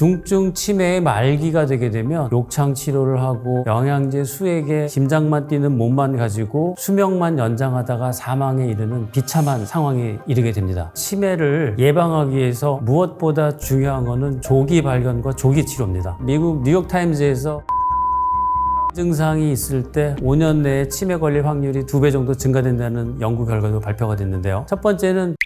중증 치매의 말기가 되게 되면 욕창 치료를 하고 영양제 수액에 심장만 뛰는 몸만 가지고 수명만 연장하다가 사망에 이르는 비참한 상황에 이르게 됩니다. 치매를 예방하기 위해서 무엇보다 중요한 것은 조기 발견과 조기 치료입니다. 미국 뉴욕타임즈에서 증상이 있을 때 5년 내에 치매 걸릴 확률이 두배 정도 증가된다는 연구 결과도 발표가 됐는데요. 첫 번째는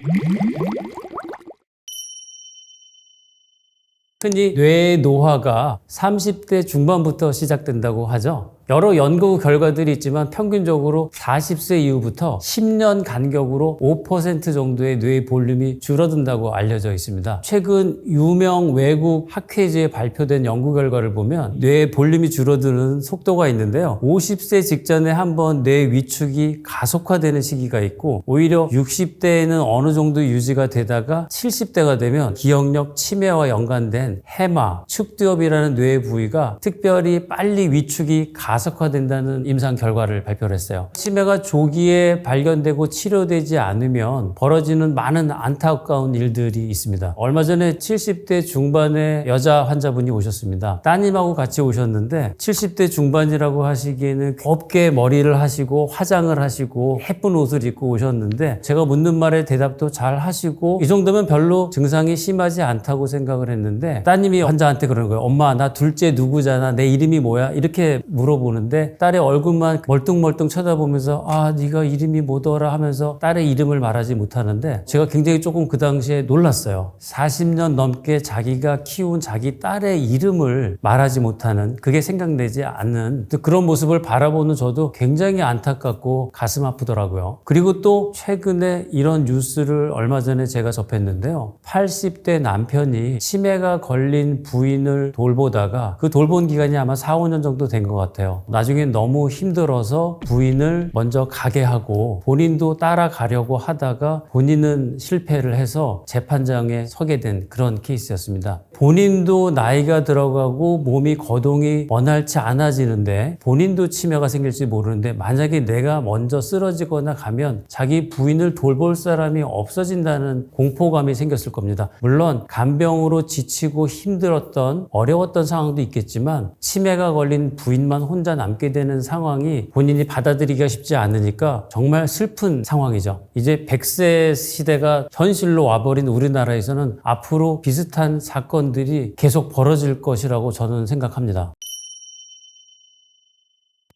흔히 뇌의 노화가 30대 중반부터 시작된다고 하죠. 여러 연구 결과들이 있지만 평균적으로 40세 이후부터 10년 간격으로 5% 정도의 뇌의 볼륨이 줄어든다고 알려져 있습니다. 최근 유명 외국 학회지에 발표된 연구 결과를 보면 뇌의 볼륨이 줄어드는 속도가 있는데요. 50세 직전에 한번 뇌 위축이 가속화되는 시기가 있고 오히려 60대에는 어느 정도 유지가 되다가 70대가 되면 기억력 치매와 연관된 해마, 축두엽이라는 뇌 부위가 특별히 빨리 위축이 가 속화된다는 임상 결과를 발표를 했어요. 치매가 조기에 발견되고 치료되지 않으면 벌어지는 많은 안타까운 일들이 있습니다. 얼마 전에 70대 중반의 여자 환자분이 오셨습니다. 따님하고 같이 오셨는데 70대 중반이라고 하시기에는 곱게 머리를 하시고 화장을 하시고 예쁜 옷을 입고 오셨는데 제가 묻는 말에 대답도 잘 하시고 이 정도면 별로 증상이 심하지 않다고 생각을 했는데 따님이 환자한테 그러는 거예요. 엄마 나 둘째 누구잖아. 내 이름이 뭐야? 이렇게 물어보 는데 딸의 얼굴만 멀뚱멀뚱 쳐다보면서 아 네가 이름이 뭐더라 하면서 딸의 이름을 말하지 못하는데 제가 굉장히 조금 그 당시에 놀랐어요. 40년 넘게 자기가 키운 자기 딸의 이름을 말하지 못하는 그게 생각되지 않는 그런 모습을 바라보는 저도 굉장히 안타깝고 가슴 아프더라고요. 그리고 또 최근에 이런 뉴스를 얼마 전에 제가 접했는데요. 80대 남편이 치매가 걸린 부인을 돌보다가 그 돌본 기간이 아마 4, 5년 정도 된 것 같아요. 나중에 너무 힘들어서 부인을 먼저 가게 하고 본인도 따라가려고 하다가 본인은 실패를 해서 재판장에 서게 된 그런 케이스였습니다. 본인도 나이가 들어가고 몸이 거동이 원활치 않아지는데 본인도 치매가 생길지 모르는데 만약에 내가 먼저 쓰러지거나 가면 자기 부인을 돌볼 사람이 없어진다는 공포감이 생겼을 겁니다. 물론 간병으로 지치고 힘들었던 어려웠던 상황도 있겠지만 치매가 걸린 부인만 혼자 남게 되는 상황이 본인이 받아들이기가 쉽지 않으니까 정말 슬픈 상황이죠. 이제 100세 시대가 현실로 와버린 우리나라에서는 앞으로 비슷한 사건들이 계속 벌어질 것이라고 저는 생각합니다.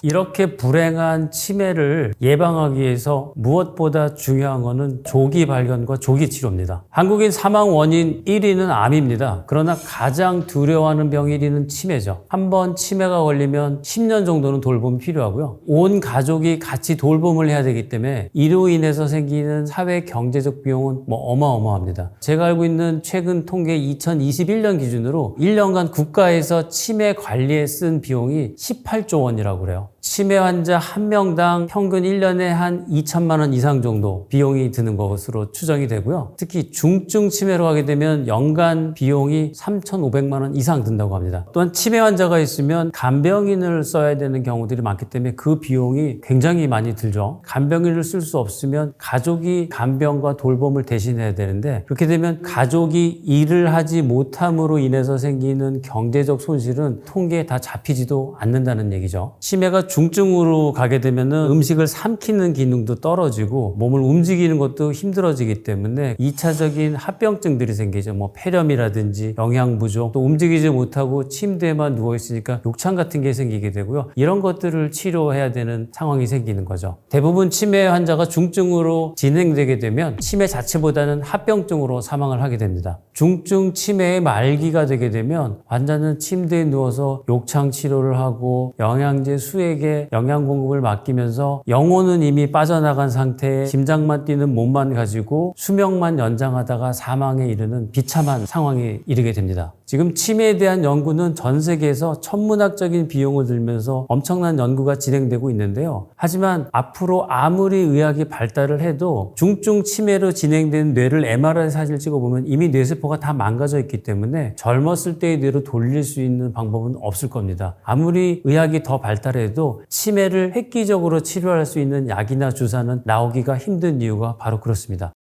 이렇게 불행한 치매를 예방하기 위해서 무엇보다 중요한 것은 조기 발견과 조기 치료입니다. 한국인 사망 원인 1위는 암입니다. 그러나 가장 두려워하는 병 1위는 치매죠. 한 번 치매가 걸리면 10년 정도는 돌봄이 필요하고요. 온 가족이 같이 돌봄을 해야 되기 때문에 이로 인해서 생기는 사회 경제적 비용은 뭐 어마어마합니다. 제가 알고 있는 최근 통계 2021년 기준으로 1년간 국가에서 치매 관리에 쓴 비용이 18조 원이라고 그래요. 치매 환자 한 명당 평균 1년에 한 2천만 원 이상 정도 비용이 드는 것으로 추정이 되고요. 특히 중증 치매로 하게 되면 연간 비용이 3,500만 원 이상 든다고 합니다. 또한 치매 환자가 있으면 간병인을 써야 되는 경우들이 많기 때문에 그 비용이 굉장히 많이 들죠. 간병인을 쓸 수 없으면 가족이 간병과 돌봄을 대신해야 되는데 그렇게 되면 가족이 일을 하지 못함으로 인해서 생기는 경제적 손실은 통계에 다 잡히지도 않는다는 얘기죠. 치매가 중 증으로 가게 되면 음식을 삼키는 기능도 떨어지고 몸을 움직이는 것도 힘들어지기 때문에 2차적인 합병증들이 생기죠. 뭐 폐렴이라든지 영양 부족, 또 움직이지 못하고 침대에만 누워 있으니까 욕창 같은 게 생기게 되고요. 이런 것들을 치료해야 되는 상황이 생기는 거죠. 대부분 치매 환자가 중증으로 진행되게 되면 치매 자체보다는 합병증으로 사망을 하게 됩니다. 중증 치매의 말기가 되게 되면 환자는 침대에 누워서 욕창 치료를 하고 영양제 수액 에 영양 공급을 맡기면서 영혼은 이미 빠져나간 상태에 심장만 뛰는 몸만 가지고 수명만 연장하다가 사망에 이르는 비참한 상황에 이르게 됩니다. 지금 치매에 대한 연구는 전 세계에서 천문학적인 비용을 들면서 엄청난 연구가 진행되고 있는데요. 하지만 앞으로 아무리 의학이 발달을 해도 중증 치매로 진행된 뇌를 MRI 사진을 찍어보면 이미 뇌세포가 다 망가져 있기 때문에 젊었을 때의 뇌로 돌릴 수 있는 방법은 없을 겁니다. 아무리 의학이 더 발달해도 치매를 획기적으로 치료할 수 있는 약이나 주사는 나오기가 힘든 이유가 바로 그렇습니다.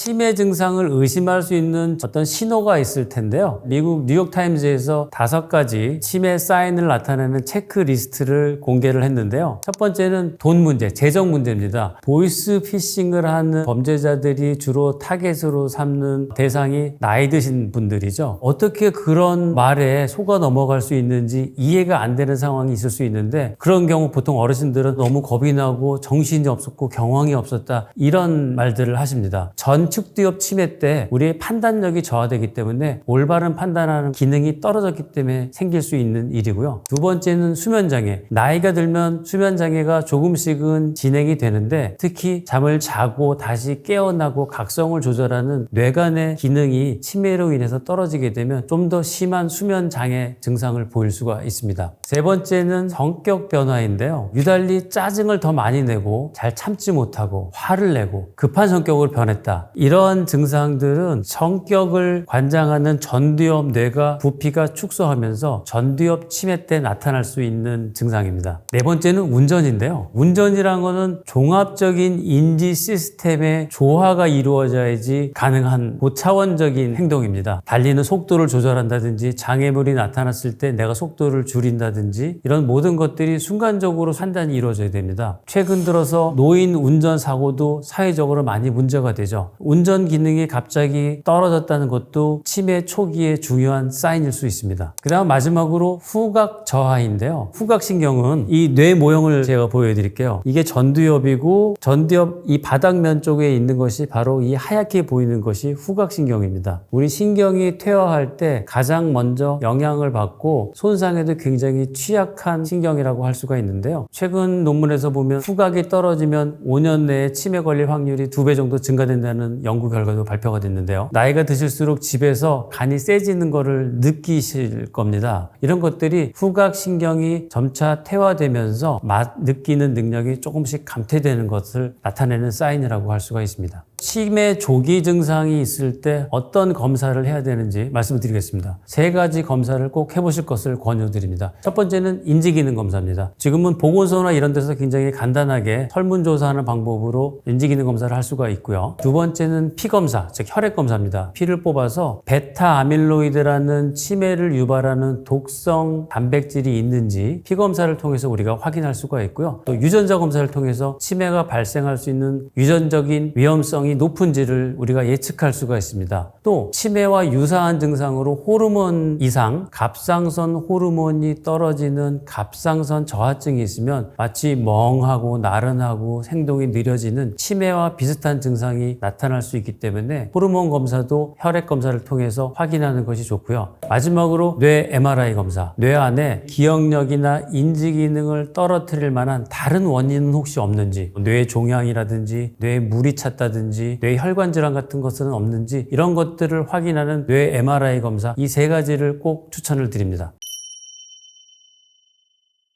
치매 증상을 의심할 수 있는 어떤 신호가 있을 텐데요. 미국 뉴욕타임즈에서 다섯 가지 치매 사인을 나타내는 체크리스트를 공개를 했는데요. 첫 번째는 돈 문제, 재정 문제입니다. 보이스 피싱을 하는 범죄자들이 주로 타겟으로 삼는 대상이 나이 드신 분들이죠. 어떻게 그런 말에 속아 넘어갈 수 있는지 이해가 안 되는 상황이 있을 수 있는데 그런 경우 보통 어르신들은 너무 겁이 나고 정신이 없었고 경황이 없었다 이런 말들을 하십니다. 전 축두엽 치매 때 우리의 판단력이 저하되기 때문에 올바른 판단하는 기능이 떨어졌기 때문에 생길 수 있는 일이고요. 두 번째는 수면장애. 나이가 들면 수면장애가 조금씩은 진행이 되는데 특히 잠을 자고 다시 깨어나고 각성을 조절하는 뇌간의 기능이 치매로 인해서 떨어지게 되면 좀 더 심한 수면장애 증상을 보일 수가 있습니다. 세 번째는 성격 변화인데요. 유달리 짜증을 더 많이 내고 잘 참지 못하고 화를 내고 급한 성격으로 변했다. 이러한 증상들은 성격을 관장하는 전두엽 뇌가 부피가 축소하면서 전두엽 치매 때 나타날 수 있는 증상입니다. 네 번째는 운전인데요. 운전이란 거는 종합적인 인지 시스템의 조화가 이루어져야지 가능한 고차원적인 행동입니다. 달리는 속도를 조절한다든지 장애물이 나타났을 때 내가 속도를 줄인다든지 이런 모든 것들이 순간적으로 판단이 이루어져야 됩니다. 최근 들어서 노인 운전 사고도 사회적으로 많이 문제가 되죠. 운전 기능이 갑자기 떨어졌다는 것도 치매 초기의 중요한 사인일 수 있습니다. 그 다음 마지막으로 후각 저하인데요. 후각신경은 이 뇌 모형을 제가 보여드릴게요. 이게 전두엽이고 전두엽 이 바닥면 쪽에 있는 것이 바로 이 하얗게 보이는 것이 후각신경입니다. 우리 신경이 퇴화할 때 가장 먼저 영향을 받고 손상에도 굉장히 취약한 신경이라고 할 수가 있는데요. 최근 논문에서 보면 후각이 떨어지면 5년 내에 치매 걸릴 확률이 두 배 정도 증가된다는 연구 결과도 발표가 됐는데요. 나이가 드실수록 집에서 간이 세지는 것을 느끼실 겁니다. 이런 것들이 후각신경이 점차 퇴화되면서 맛 느끼는 능력이 조금씩 감퇴되는 것을 나타내는 사인이라고 할 수가 있습니다. 치매 조기 증상이 있을 때 어떤 검사를 해야 되는지 말씀을 드리겠습니다. 세 가지 검사를 꼭 해보실 것을 권유드립니다. 첫 번째는 인지기능 검사입니다. 지금은 보건소나 이런 데서 굉장히 간단하게 설문조사하는 방법으로 인지기능 검사를 할 수가 있고요. 두 번째는 피검사, 즉 혈액검사입니다. 피를 뽑아서 베타 아밀로이드라는 치매를 유발하는 독성 단백질이 있는지 피검사를 통해서 우리가 확인할 수가 있고요. 또 유전자 검사를 통해서 치매가 발생할 수 있는 유전적인 위험성이 높은지를 우리가 예측할 수가 있습니다. 또 치매와 유사한 증상으로 호르몬 이상, 갑상선 호르몬이 떨어지는 갑상선 저하증이 있으면 마치 멍하고 나른하고 행동이 느려지는 치매와 비슷한 증상이 나타날 수 있기 때문에 호르몬 검사도 혈액 검사를 통해서 확인하는 것이 좋고요. 마지막으로 뇌 MRI 검사. 뇌 안에 기억력이나 인지 기능을 떨어뜨릴 만한 다른 원인은 혹시 없는지, 뇌 종양이라든지 뇌에 물이 찼다든지 뇌 혈관 질환 같은 것은 없는지 이런 것들을 확인하는 뇌 MRI 검사 이 세 가지를 꼭 추천을 드립니다.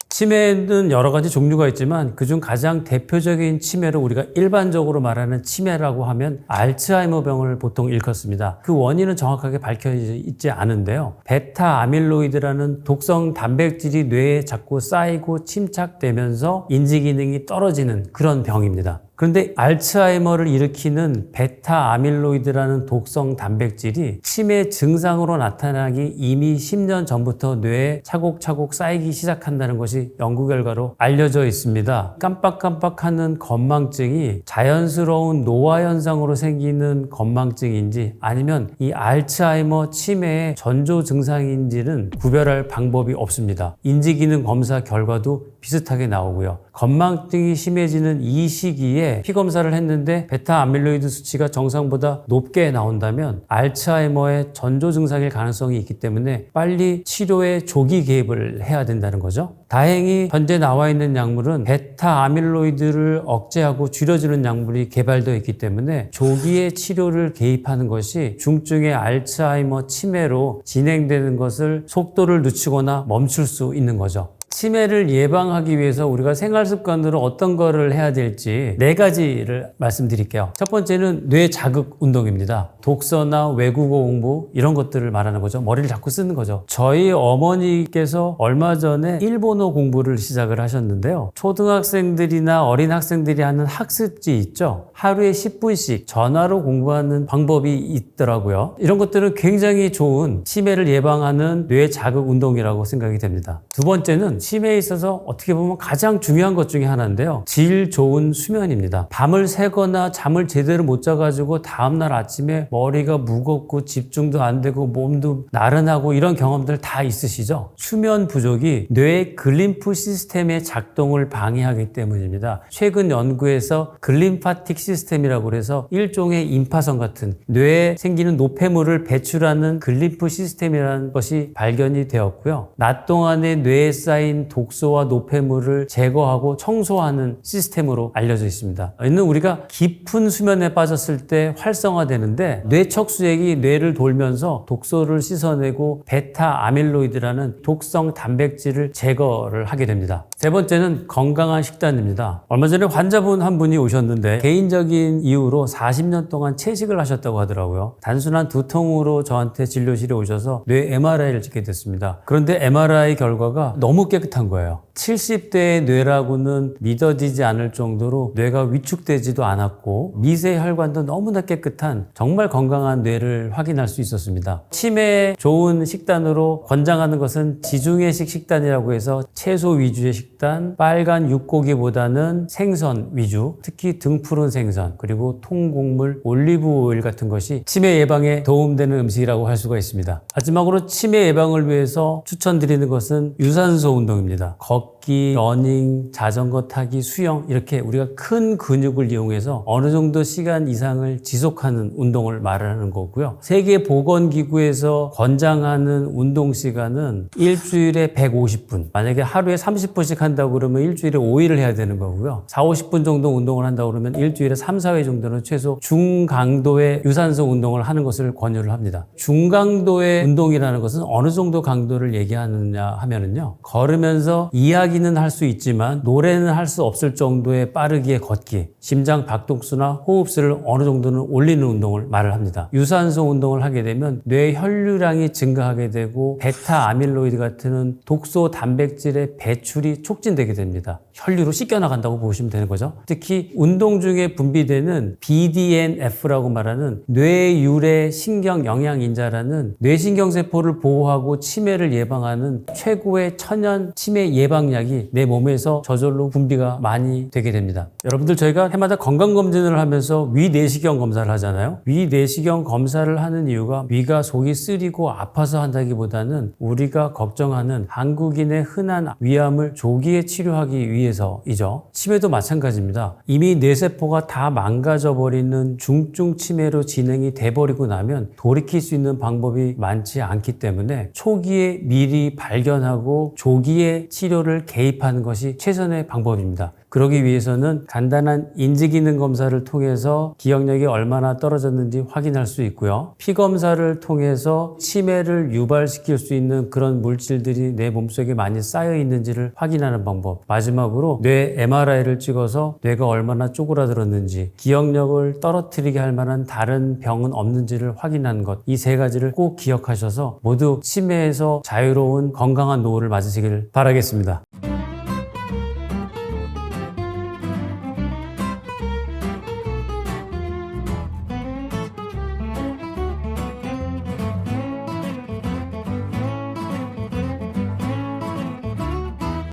치매는 여러 가지 종류가 있지만 그중 가장 대표적인 치매로 우리가 일반적으로 말하는 치매라고 하면 알츠하이머병을 보통 일컫습니다. 그 원인은 정확하게 밝혀져 있지 않은데요. 베타 아밀로이드라는 독성 단백질이 뇌에 자꾸 쌓이고 침착되면서 인지 기능이 떨어지는 그런 병입니다. 그런데 알츠하이머를 일으키는 베타 아밀로이드라는 독성 단백질이 치매 증상으로 나타나기 이미 10년 전부터 뇌에 차곡차곡 쌓이기 시작한다는 것이 연구 결과로 알려져 있습니다. 깜빡깜빡하는 건망증이 자연스러운 노화 현상으로 생기는 건망증인지 아니면 이 알츠하이머 치매의 전조 증상인지는 구별할 방법이 없습니다. 인지기능 검사 결과도 비슷하게 나오고요. 건망증이 심해지는 이 시기에 피 검사를 했는데 베타 아밀로이드 수치가 정상보다 높게 나온다면 알츠하이머의 전조 증상일 가능성이 있기 때문에 빨리 치료에 조기 개입을 해야 된다는 거죠. 다행히 현재 나와 있는 약물은 베타 아밀로이드를 억제하고 줄여주는 약물이 개발되어 있기 때문에 조기에 치료를 개입하는 것이 중증의 알츠하이머 치매로 진행되는 것을 속도를 늦추거나 멈출 수 있는 거죠. 치매를 예방하기 위해서 우리가 생활 습관으로 어떤 거를 해야 될지 네 가지를 말씀드릴게요. 첫 번째는 뇌 자극 운동입니다. 독서나 외국어 공부 이런 것들을 말하는 거죠. 머리를 자꾸 쓰는 거죠. 저희 어머니께서 얼마 전에 일본어 공부를 시작을 하셨는데요. 초등학생들이나 어린 학생들이 하는 학습지 있죠. 하루에 10분씩 전화로 공부하는 방법이 있더라고요. 이런 것들은 굉장히 좋은 치매를 예방하는 뇌 자극 운동이라고 생각이 됩니다. 두 번째는 치매에 있어서 어떻게 보면 가장 중요한 것 중에 하나인데요. 질 좋은 수면입니다. 밤을 새거나 잠을 제대로 못 자가지고 다음날 아침에 머리가 무겁고 집중도 안 되고 몸도 나른하고 이런 경험들 다 있으시죠? 수면 부족이 뇌의 글림프 시스템의 작동을 방해하기 때문입니다. 최근 연구에서 글림파틱 시스템이라고 그래서 일종의 임파선 같은 뇌에 생기는 노폐물을 배출하는 글림프 시스템이라는 것이 발견이 되었고요. 낮 동안에 뇌에 쌓인 독소와 노폐물을 제거하고 청소하는 시스템으로 알려져 있습니다. 이는 우리가 깊은 수면에 빠졌을 때 활성화되는데 뇌척수액이 뇌를 돌면서 독소를 씻어내고 베타 아밀로이드라는 독성 단백질을 제거를 하게 됩니다. 세 번째는 건강한 식단입니다. 얼마 전에 환자분 한 분이 오셨는데 개인적인 이유로 40년 동안 채식을 하셨다고 하더라고요. 단순한 두통으로 저한테 진료실에 오셔서 뇌 MRI를 찍게 됐습니다. 그런데 MRI 결과가 너무 깨끗 한 거예요. 70대의 뇌라고는 믿어지지 않을 정도로 뇌가 위축되지도 않았고 미세 혈관도 너무나 깨끗한 정말 건강한 뇌를 확인할 수 있었습니다. 치매에 좋은 식단으로 권장하는 것은 지중해식 식단이라고 해서 채소 위주의 식단, 빨간 육고기보다는 생선 위주, 특히 등푸른 생선, 그리고 통곡물, 올리브 오일 같은 것이 치매 예방에 도움되는 음식이라고 할 수가 있습니다. 마지막으로 치매 예방을 위해서 추천드리는 것은 유산소 운동 입니다. 걷 기, 러닝, 자전거 타기, 수영 이렇게 우리가 큰 근육을 이용해서 어느 정도 시간 이상을 지속하는 운동을 말하는 거고요. 세계 보건 기구에서 권장하는 운동 시간은 일주일에 150분. 만약에 하루에 30분씩 한다고 그러면 일주일에 5일을 해야 되는 거고요. 4, 50분 정도 운동을 한다고 그러면 일주일에 3, 4회 정도는 최소 중강도의 유산소 운동을 하는 것을 권유를 합니다. 중강도의 운동이라는 것은 어느 정도 강도를 얘기하느냐 하면은요. 걸으면서 이야기는 할 수 있지만 노래는 할 수 없을 정도의 빠르게 걷기, 심장 박동수나 호흡수를 어느 정도는 올리는 운동을 말을 합니다. 유산소 운동을 하게 되면 뇌 혈류량이 증가하게 되고 베타 아밀로이드 같은 독소 단백질의 배출이 촉진되게 됩니다. 혈류로 씻겨 나간다고 보시면 되는 거죠. 특히 운동 중에 분비되는 BDNF라고 말하는 뇌유래 신경 영양 인자라는 뇌신경 세포를 보호하고 치매를 예방하는 최고의 천연 치매 예방약이 내 몸에서 저절로 분비가 많이 되게 됩니다. 여러분들 저희가 해마다 건강검진을 하면서 위 내시경 검사를 하잖아요. 위 내시경 검사를 하는 이유가 위가 속이 쓰리고 아파서 한다기보다는 우리가 걱정하는 한국인의 흔한 위암을 조기에 치료하기 위해서이죠. 치매도 마찬가지입니다. 이미 뇌세포가 다 망가져 버리는 중증 치매로 진행이 돼 버리고 나면 돌이킬 수 있는 방법이 많지 않기 때문에 초기에 미리 발견하고 조기에 치료를 개입하는 것이 최선의 방법입니다. 그러기 위해서는 간단한 인지기능 검사를 통해서 기억력이 얼마나 떨어졌는지 확인할 수 있고요. 피 검사를 통해서 치매를 유발시킬 수 있는 그런 물질들이 내 몸속에 많이 쌓여 있는지를 확인하는 방법. 마지막으로 뇌 MRI를 찍어서 뇌가 얼마나 쪼그라들었는지, 기억력을 떨어뜨리게 할 만한 다른 병은 없는지를 확인하는 것. 이 세 가지를 꼭 기억하셔서 모두 치매에서 자유로운 건강한 노후를 맞으시길 바라겠습니다.